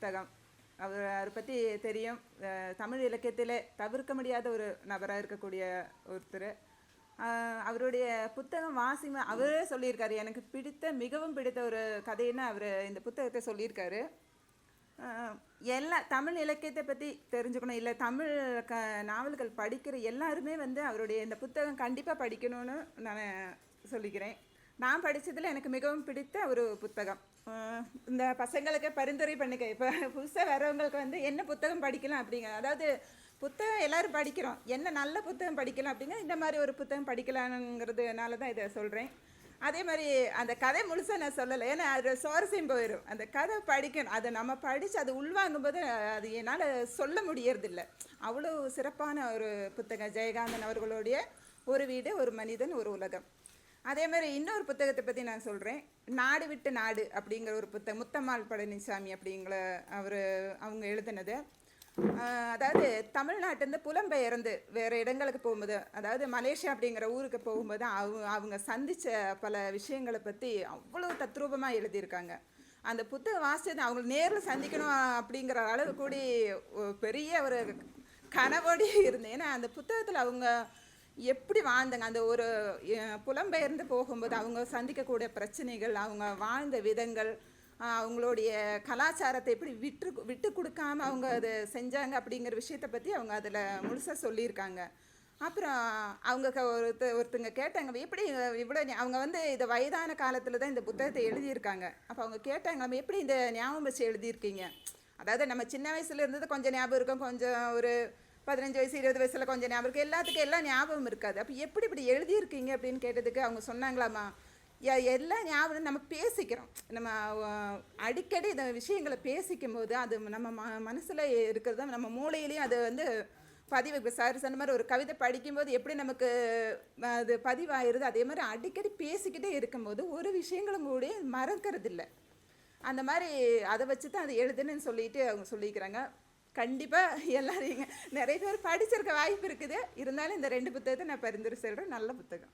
புத்தகம். அவர் அவரை பற்றி தெரியும். தமிழ் இலக்கியத்திலே தவிர்க்க முடியாத ஒரு நபராக இருக்கக்கூடிய ஒருத்தர். அவருடைய புத்தகம் வாசிம அவரே சொல்லியிருக்காரு. எனக்கு பிடித்த மிகவும் பிடித்த ஒரு கதைன்னு அவர் இந்த புத்தகத்தை சொல்லியிருக்காரு. எல்லா தமிழ் இலக்கியத்தை பற்றி தெரிஞ்சுக்கணும். இல்லை தமிழ் க நாவல்கள் படிக்கிற எல்லாருமே வந்து அவருடைய இந்த புத்தகம் கண்டிப்பாக படிக்கணும்னு நான் சொல்லிக்கிறேன். நான் படித்ததில் எனக்கு மிகவும் பிடித்த ஒரு புத்தகம். இந்த பசங்களுக்கு பரிந்துரை பண்ணிக்க. இப்போ புதுசாக வரவங்களுக்கு வந்து என்ன புத்தகம் படிக்கலாம் அப்படிங்க. அதாவது புத்தகம் எல்லோரும் படிக்கிறோம். என்ன நல்ல புத்தகம் படிக்கலாம் அப்படிங்க இந்த மாதிரி ஒரு புத்தகம் படிக்கலாங்கிறதுனால தான் இதை சொல்கிறேன் அதே மாதிரி அந்த கதை முழுசாக நான் சொல்லலை. ஏன்னா அது சுவாரஸ்யம் போயிடும் அந்த கதை படிக்கணும். அதை நம்ம படித்து அதை உள்வாங்கும் போது அது என்னால் சொல்ல முடியறதில்ல. அவ்வளோ சிறப்பான ஒரு புத்தகம். ஜெயகாந்தன் அவர்களுடைய ஒரு வீடு ஒரு மனிதன் ஒரு உலகம். அதே மாதிரி இன்னொரு புத்தகத்தை பற்றி நான் சொல்கிறேன் நாடு விட்டு நாடு அப்படிங்கிற ஒரு புத்தகம் முத்தம்மாள் பழனிசாமி அப்படிங்கிற அவர் அவங்க எழுதினது. அதாவது தமிழ்நாட்டிலேருந்து புலம்பெயர்ந்து வேறு இடங்களுக்கு போகும்போது அதாவது மலேசியா அப்படிங்கிற ஊருக்கு போகும்போது அவங்க அவங்க சந்தித்த பல விஷயங்களை பற்றி அவ்வளோ தத்ரூபமாக எழுதியிருக்காங்க. அந்த புத்தகம் வாசிச்சது அவங்க நேரில் சந்திக்கணும் அப்படிங்கிற அளவு கூடி பெரிய ஒரு கனவோடி இருந்தேன். ஏன்னா அந்த புத்தகத்தில் அவங்க எப்படி வாழ்ந்தாங்க? அந்த ஒரு புலம்பெயர்ந்து போகும்போது அவங்க சந்திக்கக்கூடிய பிரச்சனைகள் அவங்க வாழ்ந்த விதங்கள் அவங்களுடைய கலாச்சாரத்தை எப்படி விட்டு விட்டு கொடுக்காம அவங்க அதை செஞ்சாங்க அப்படிங்கிற விஷயத்தை பற்றி அவங்க அதில் முழுசாக சொல்லியிருக்காங்க. அப்புறம் அவங்க ஒருத்த ஒருத்தங்க கேட்டாங்க எப்படி இவ்வளோ அவங்க வந்து இந்த வயதான காலத்தில் தான் இந்த புத்தகத்தை எழுதியிருக்காங்க. அப்போ அவங்க கேட்டாங்க நம்ம எப்படி இந்த ஞாபகம் வச்சு எழுதியிருக்கீங்க? அதாவது நம்ம சின்ன வயசுல இருந்தது கொஞ்சம் ஞாபகம் இருக்கும் கொஞ்சம் ஒரு பதினஞ்சு வயசு இருபது வயசில் கொஞ்சம் ஞாபகம் இருக்குது எல்லாத்துக்கும் எல்லாம் ஞாபகம் இருக்காது. அப்போ எப்படி இப்படி எழுதியிருக்கீங்க அப்படின்னு கேட்டதுக்கு அவங்க சொன்னாங்களாமா? எல்லா ஞாபகம் நம்ம பேசிக்கிறோம். நம்ம அடிக்கடி இந்த விஷயங்களை பேசிக்கும் போது அது நம்ம ம மனசில் இருக்கிறது தான் நம்ம மூளையிலையும் அது வந்து பதிவு. சார் சொன்ன மாதிரி ஒரு கவிதை படிக்கும்போது எப்படி நமக்கு அது பதிவாயிருது அதே மாதிரி அடிக்கடி பேசிக்கிட்டே இருக்கும்போது ஒரு விஷயங்களும் கூட மறக்கிறது இல்லை அந்த மாதிரி அதை வச்சு தான் அது எழுதுன்னு சொல்லிட்டு அவங்க சொல்லிக்கிறாங்க. கண்டிப்பாக எல்லாரும் நிறைய பேர் படிச்சிருக்க வாய்ப்பு இருக்குது. இருந்தாலும் இந்த ரெண்டு புத்தகத்தை நான் பரிந்துரை சொல்கிறேன் நல்ல புத்தகம்.